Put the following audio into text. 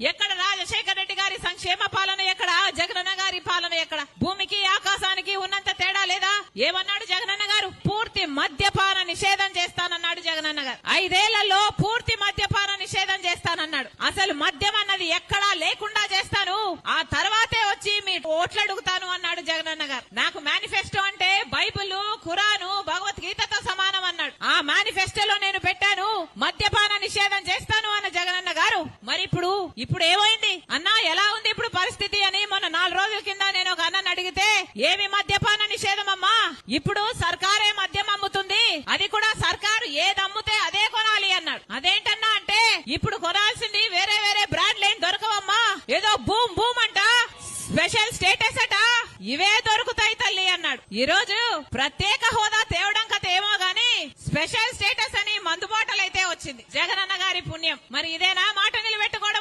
ఎక్కడ రాజశేఖర రెడ్డి గారి సంక్షేమ పాలన ఎక్కడ? జగనన్న గారి పాలన ఎక్కడ? భూమికి ఆకాశానికి ఉన్నంత తేడా లేదా? ఏమన్నాడు జగనన్న గారు? పూర్తి మద్యపాన నిషేధం చేస్తానన్నాడు జగనన్న గారు. ఐదేళ్ళలో పూర్తి మద్యపాన నిషేధం చేస్తానన్నాడు. అసలు మద్యం అన్నది ఎక్కడా లేకుండా చేస్తాను. ఆ తర్వాతే వచ్చి మీ ఓట్లు అడుగుతాను అన్నాడు జగనన్న గారు. నాకు మేనిఫెస్టో అంటే బైబిల్ ఖురాను భగవద్గీతతో సమానం అన్నాడు. ఆ మేనిఫెస్టోలో అన్నారు మరి ఇప్పుడు ఇప్పుడు ఏమైంది? అన్నా ఎలా ఉంది ఇప్పుడు పరిస్థితి అని మొన్న నాలుగు రోజుల కింద నేను ఒక అన్నని అడిగితే ఏమి మద్యపాన నిషేధం అమ్మా? ఇప్పుడు సర్కారే మద్యం అమ్ముతుంది. అది కూడా సర్కారు ఏది అమ్ముతే అదే కొనాలి అన్నాడు. అదేంటన్నా అంటే ఇప్పుడు కొనాల్సింది వేరే వేరే బ్రాండ్ లేని దొరకవమ్మా? ఏదో భూమ్ భూమ్ అంట? స్పెషల్ స్టేటస్ అట? ఇవే దొరుకుతాయి తల్లి అన్నాడు. ఈ రోజు ప్రత్యేక హోదా తేవడం కథ ఏమో గాని స్పెషల్ స్టేటస్ వచ్చింది. జగనన్న గారి పుణ్యం. మరి ఇదేనా మాట నిలబెట్టుకోవడం